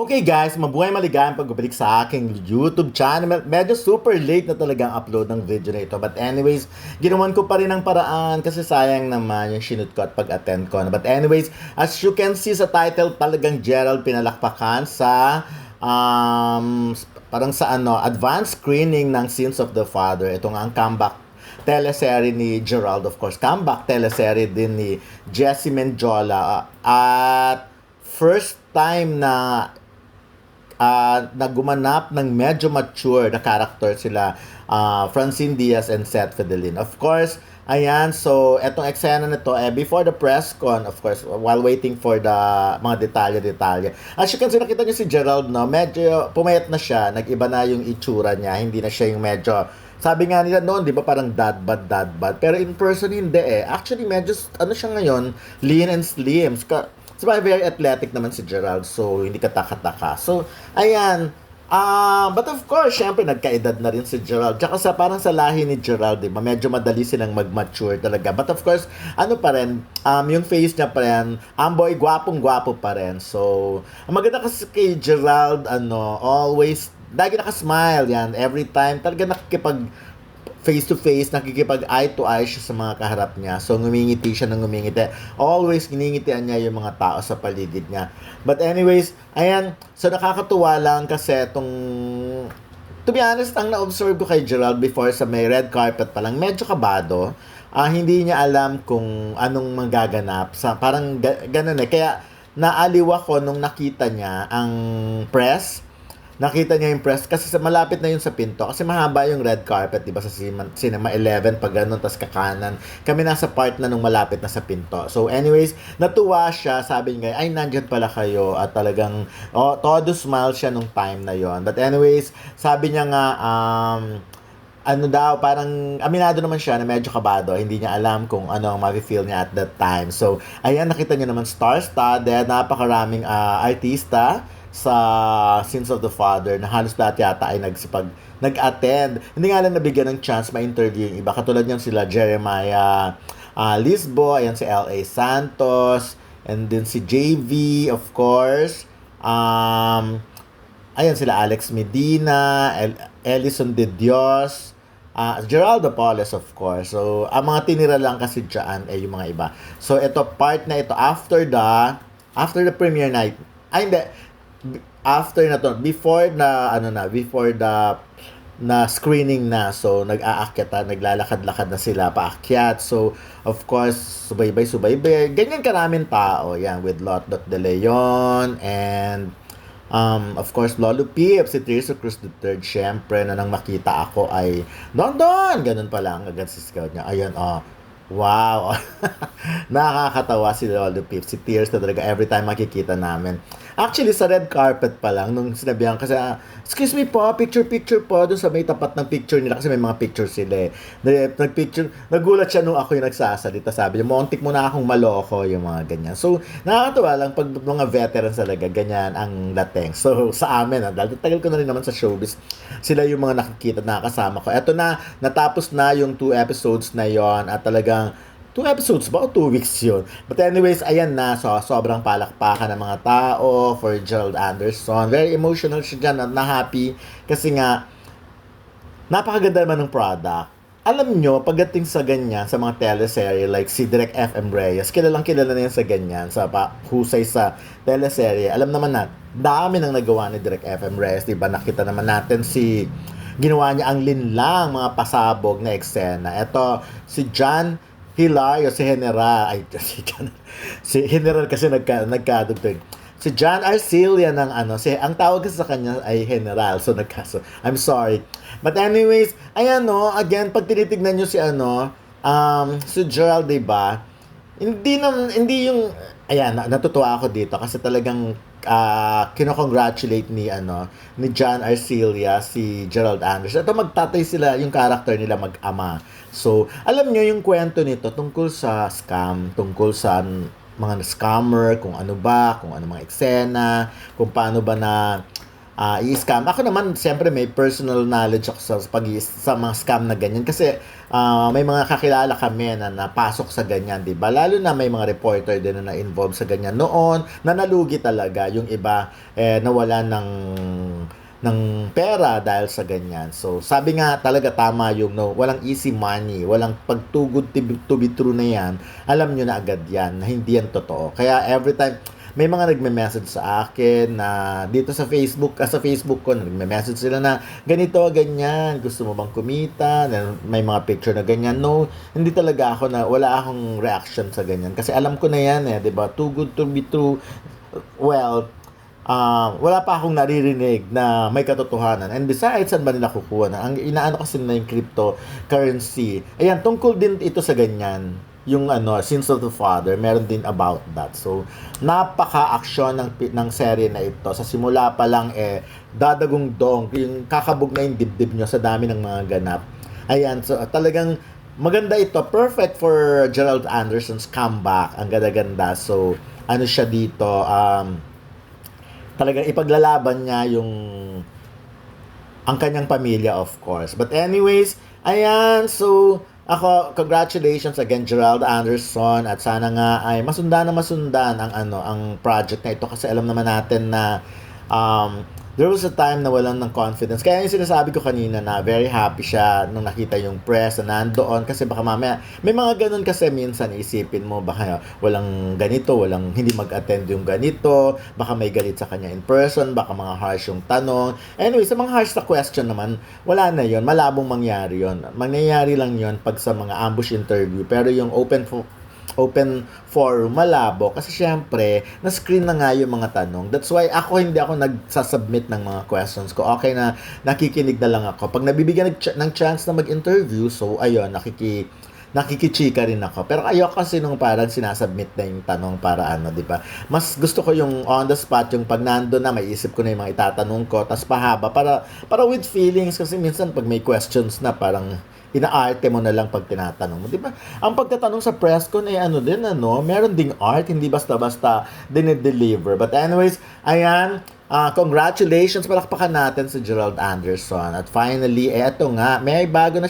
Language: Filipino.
Okay guys, mabuhay maligayang pagbabalik sa aking YouTube channel. Medyo super late na talagang upload ng video na ito. But anyways, ginawan ko pa rin ang paraan kasi sayang naman yung sinut ko at pag-attend ko. But anyways, as you can see sa title, talagang Gerald pinalakpakan sa um, parang sa ano, advanced screening ng Sins of the Father. Ito nga ang comeback teleserye ni Gerald, of course. Comeback teleserye din ni Jessie Menjola. At first time na uh, na gumanap ng medyo mature na character sila uh, Francine Diaz and Seth Fidelin. Of course, ayan, so etong eksena nito, eh, before the press con, of course, while waiting for the mga detalye-detalye. As you can see, nakita niyo si Gerald, no, medyo pumayat na siya, nag-iba na yung itsura niya, hindi na siya yung medyo sabi nga nila noon, di ba parang dad bad, dad bad. Pero in person, hindi eh. Actually, medyo, ano siya ngayon, lean and slim. So, very athletic naman si Gerald. So, hindi ka taka-taka. So, ayan. Uh, but of course, syempre, nagkaedad na rin si Gerald. Tsaka sa, parang sa lahi ni Gerald, di ba? Medyo madali silang mag-mature talaga. But of course, ano pa rin, um, yung face niya pa rin, amboy, gwapong-gwapo pa rin. So, ang maganda kasi kay Gerald, ano, always, lagi naka-smile yan. Every time, talaga nakikipag face to face, nakikipag eye to eye siya sa mga kaharap niya. So, ngumingiti siya ng ngumingiti. Always, giningitian niya yung mga tao sa paligid niya. But anyways, ayan, so nakakatuwa lang kasi itong to be honest, ang na-observe ko kay Gerald before sa may red carpet pa lang, medyo kabado. Uh, hindi niya alam kung anong magaganap. Sa, parang ga- ganun eh. Kaya naaliw ako nung nakita niya ang press nakita niya yung press kasi sa malapit na yun sa pinto kasi mahaba yung red carpet di ba sa cinema 11 pag ganun tas kakanan. Kami nasa part na nung malapit na sa pinto. So anyways natuwa siya sabi niya ay nandiyan pala kayo. At talagang oh, todo smile siya nung time na yon but anyways sabi niya nga um, ano daw, parang aminado naman siya na medyo kabado. Hindi niya alam kung ano ang ma-feel niya at that time. So, ayan, nakita niya naman star-studded, napakaraming uh, artista sa Sins of the Father na halos lahat yata ay nagsipag nag-attend. Hindi nga lang nabigyan ng chance ma-interview yung iba. Katulad niyan sila Jeremiah uh, Lisbo, ayan si L.A. Santos, and then si JV, of course. Um, ayan sila Alex Medina, El- Ellison De Dios, uh, Geraldo Paulus, of course. So, ang mga tinira lang kasi dyan ay yung mga iba. So, ito, part na ito, after the, after the premiere night, ay hindi, after na to, before na, ano na, before the, na screening na. So, nag-aakyat naglalakad-lakad na sila paakyat. So, of course, subaybay, subaybay. Ganyan karaming tao. Yan, with Lot Dot De Leon and um, of course, Lolo Pip, si Tirso Cruz III, syempre, na nang makita ako ay, Don Don! Ganun pa lang, agad si scout niya. Ayun, oh, Wow! Nakakatawa si Lolo Pip. Si Tears na talaga every time makikita namin. Actually, sa red carpet pa lang, nung sinabihan kasi, uh, excuse me po, picture-picture po, doon sa may tapat ng picture nila kasi may mga picture sila eh. Nag-picture, nagulat siya nung ako yung nagsasalita. Sabi niya, montik mo na akong maloko, yung mga ganyan. So, nakakatawa lang pag mga veterans talaga, ganyan ang dating. So, sa amin, ah, dahil tagal ko na rin naman sa showbiz, sila yung mga nakikita, nakakasama ko. Eto na, natapos na yung two episodes na yon at talaga parang two episodes ba o two weeks yun. But anyways, ayan na. So, sobrang palakpakan ng mga tao for Gerald Anderson. Very emotional siya dyan at na-happy kasi nga napakaganda naman ng product. Alam nyo, pagdating sa ganyan, sa mga teleserye like si Direk F.M. Reyes, kilalang kilala na yan sa ganyan, sa pa, husay sa teleserye. Alam naman na, dami nang nagawa ni Direk F.M. Reyes, diba? Nakita naman natin si ginawa niya ang linlang mga pasabog na eksena. Ito, si John Hilario, si General, ay, si John, si General kasi nagka, nagkadugtog. Si John Arcilia ng ano, si, ang tawag sa kanya ay General, so nagkaso, I'm sorry. But anyways, ayan no, again, pag tinitignan nyo si ano, um, si Gerald, diba, hindi nam, hindi yung, ayan, natutuwa ako dito kasi talagang uh, kino-congratulate ni ano ni John Arcilia si Gerald Anderson. Ito magtatay sila yung character nila mag-ama. So, alam niyo yung kwento nito tungkol sa scam, tungkol sa mga scammer, kung ano ba, kung ano mga eksena, kung paano ba na ah, i-scam. Ako naman, siyempre may personal knowledge ako sa, pag sa mga scam na ganyan. Kasi ah, may mga kakilala kami na napasok sa ganyan, di ba? Lalo na may mga reporter din na na-involve sa ganyan. Noon, na nalugi talaga. Yung iba, eh, nawala ng ng pera dahil sa ganyan. So, sabi nga talaga tama yung no, walang easy money, walang pagtugod to be, to be true na yan, alam nyo na agad yan, na hindi yan totoo. Kaya every time, may mga nagme-message sa akin na dito sa Facebook, ah, sa Facebook ko, nagme-message sila na ganito, ganyan, gusto mo bang kumita? Na May mga picture na ganyan. No, hindi talaga ako na, wala akong reaction sa ganyan. Kasi alam ko na yan eh, di ba? Too good to be true. Well, ah wala pa akong naririnig na may katotohanan. And besides, saan ba nila kukuha na? Ang inaano kasi na yung cryptocurrency. Ayan, tungkol din ito sa ganyan. Yung ano, Sins of the Father, meron din about that. So, napaka-aksyon ng, ng serye na ito. Sa simula pa lang, eh, dadagong dong, yung kakabog na yung dibdib nyo sa dami ng mga ganap. Ayan, so talagang maganda ito. Perfect for Gerald Anderson's comeback. Ang ganda-ganda. So, ano siya dito, um, talagang ipaglalaban niya yung ang kanyang pamilya of course. But anyways, ayan, so ako congratulations again Gerald Anderson. At sana nga ay masundan na masundan ang ano ang project na ito. Kasi alam naman natin na um, there was a time na walang ng confidence. Kaya yung sinasabi ko kanina na very happy siya nung nakita yung press na nandoon kasi baka mamaya may mga ganun kasi minsan isipin mo baka walang ganito, walang hindi mag-attend yung ganito, baka may galit sa kanya in person, baka mga harsh yung tanong. Anyway, sa mga harsh na question naman, wala na yon malabong mangyari yon Mangyayari lang yon pag sa mga ambush interview. Pero yung open open forum, malabo. Kasi syempre, na-screen na nga yung mga tanong. That's why ako hindi ako nagsasubmit ng mga questions ko. Okay na nakikinig na lang ako. Pag nabibigyan ng, ch- ng chance na mag-interview, so ayun, nakiki nakikichika rin ako. Pero ayoko kasi nung parang sinasubmit na yung tanong para ano, di ba? Mas gusto ko yung on the spot, yung pag nando na, may isip ko na yung mga itatanong ko, tas pahaba, para, para with feelings, kasi minsan pag may questions na, parang inaarte mo na lang pag tinatanong mo. Di ba? Ang pagtatanong sa press con ay ano din, ano, meron ding art, hindi basta-basta dinideliver. But anyways, ayan, ah, congratulations, palakpakan natin si Gerald Anderson. At finally, eh, eto nga, may bago na